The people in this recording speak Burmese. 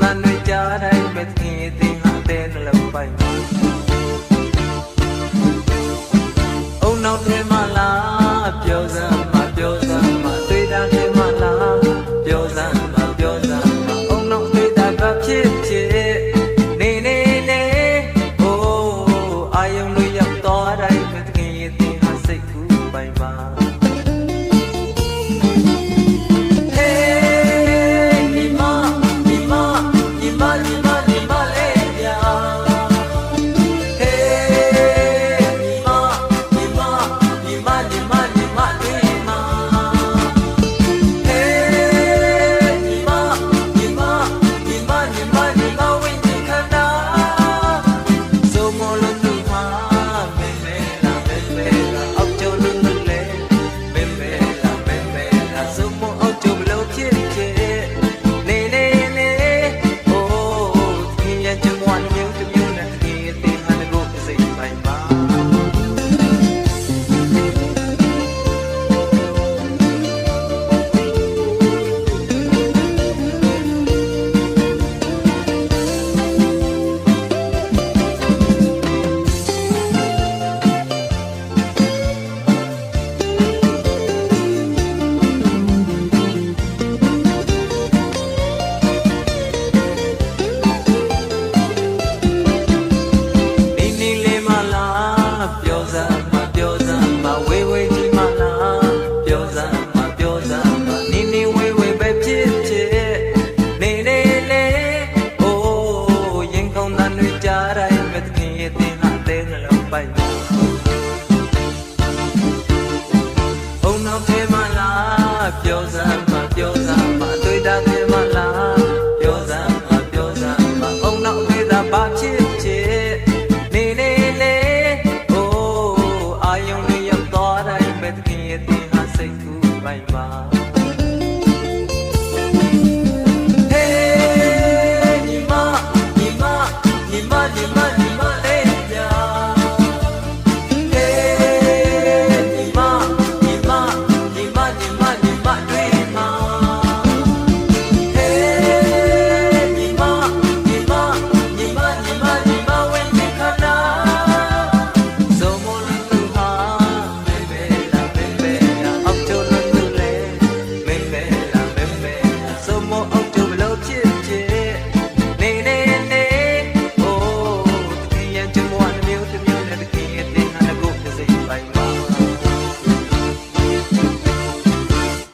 သံတွေကြားတိုင်းပဲသင်သင်ဟန်တဲ့နှလုံးပိုင်းအုံနောက်ထဲမှာ နဲ့သင်ကတဲငလောက်ပိုက်ဘုံနောက်ထဲမှာလားပြောစမ်းမပြောစမ်းမတွေ့တာထဲမှာလားပြောစမ်းမပြောစမ်းမဘုံနောက်ထဲသာဘာဖြစ်ဖြစ်နေနေလေအိုးအာယုံတွေရောက်သွားတိုင်းပဲသင်ရဲ့သင်ဟာစိတ်ကူးပိုင်ပါ